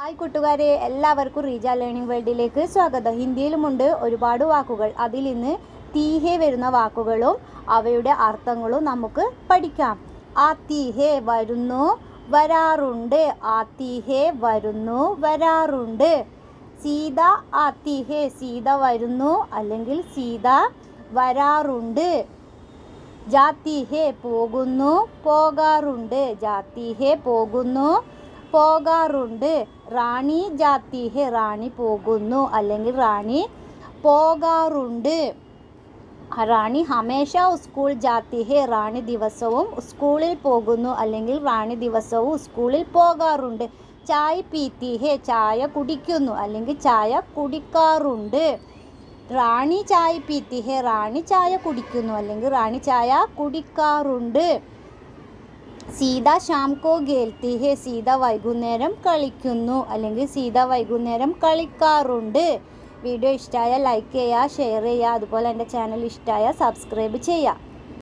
Hi കൂട്ടുകാരെ എല്ലാവർക്കും Reeja learning വേൾഡിലേക്ക് സ്വാഗതം. ഹിന്ദിയിലുമുണ്ട് ഒരുപാട് വാക്കുകൾ. അതിൽ ഇന്ന് തീഹെ വരുന്ന വാക്കുകളും അവയുടെ അർത്ഥങ്ങളും നമുക്ക് പഠിക്കാം. ആ തീഹെ വരുന്നു വരാറുണ്ട്. ആ തീഹെ വരുന്നു വരാറുണ്ട്. സീത ആ തീഹെ സീത വരുന്നു അല്ലെങ്കിൽ സീത വരാറുണ്ട്. ജാത്തിഹെ പോകുന്നു പോകാറുണ്ട്. ജാത്തിഹെ പോകുന്നു പോകാറുണ്ട്. റാണി ജാത്തിഹെ റാണി പോകുന്നു. അല്ലെങ്കിൽ റാണി പോകാറുണ്ട്. റാണി ഹമേഷ സ്കൂൾ ജാത്തിഹെ റാണി ദിവസവും സ്കൂളിൽ പോകുന്നു. അല്ലെങ്കിൽ റാണി ദിവസവും സ്കൂളിൽ പോകാറുണ്ട്. ചായ പീത്തിഹെ ചായ കുടിക്കുന്നു. അല്ലെങ്കിൽ ചായ കുടിക്കാറുണ്ട്. റാണി ചായ പീത്തിഹെ റാണി ചായ കുടിക്കുന്നു. അല്ലെങ്കിൽ റാണി ചായ കുടിക്കാറുണ്ട്. സീത ഷാം കോ ഗേൽത്തി ഹെ സീത വൈകുന്നേരം കളിക്കുന്നു. അല്ലെങ്കിൽ സീത വൈകുന്നേരം കളിക്കാറുണ്ട്. വീഡിയോ ഇഷ്ടമായ ലൈക്ക് ചെയ്യുക ഷെയർ ചെയ്യുക. അതുപോലെ എന്റെ ചാനൽ ഇഷ്ടമായ സബ്സ്ക്രൈബ് ചെയ്യുക.